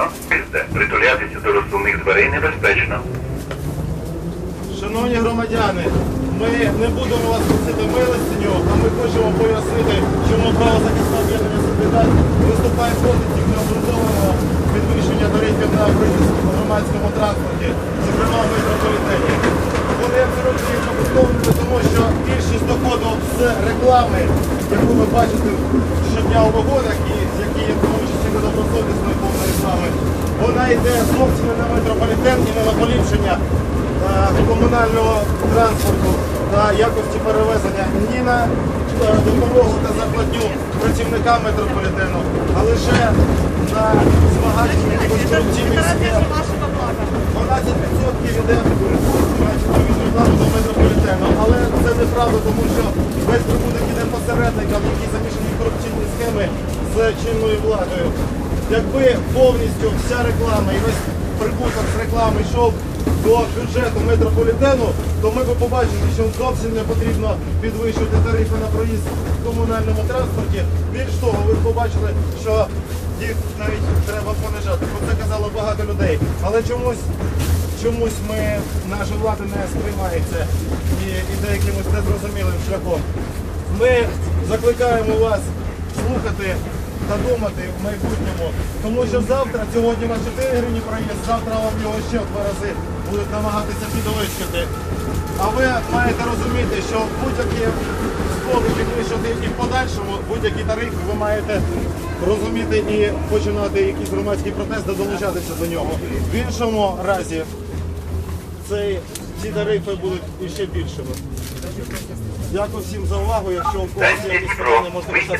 безпечно. Їзде. Притулятися до розсувних дверей небезпечно. Шановні громадяни, ми не будемо вас просити милостиню, а ми хочемо пояснити, чому правозахисне об'єднання «Солідар» виступає проти цих необґрунтованого підвищення тарифів на громадському транспорті, зокрема в метрополітені. Вони абсолютно їх обґрунтовують, тому що більшість доходу з реклами, яку ви бачите щодня у вагонах, і які є в тому реклами, вона йде зовсім не на метрополітен і не на поліпшення комунального транспорту та якості перевезення ні на е, допомогу та зарплатню працівникам метрополітену, а лише на збагачення корупційних схем. 12% йде від реклами до метрополітену, але це неправда, тому що весь прибуток іде посередникам, які замішані корупційні схеми з чинною владою. Якби повністю вся реклама і весь прибуток з реклами йшов до бюджету метрополітену, то ми б побачили, що зовсім не потрібно підвищувати тарифи на проїзд в комунальному транспорті. Більш того, ви б побачили, що їх навіть треба понижати. Про це казало багато людей. Але чомусь чомусь ми, наша влада не сприймає це і іде якимось незрозумілим шляхом. Ми закликаємо вас слухати та думати в майбутньому, тому що завтра, сьогодні на 4 гривні проїзд, завтра вам його ще в два рази будуть намагатися підвищити. А ви маєте розуміти, що будь-які спроби підвищити і в подальшому будь-які тарифи ви маєте розуміти і починати якийсь громадський протест та долучатися до нього. В іншому разі цей, ці тарифи будуть іще більшими. Дякую всім за увагу. Якщо у когось є якісь питання, можете писати.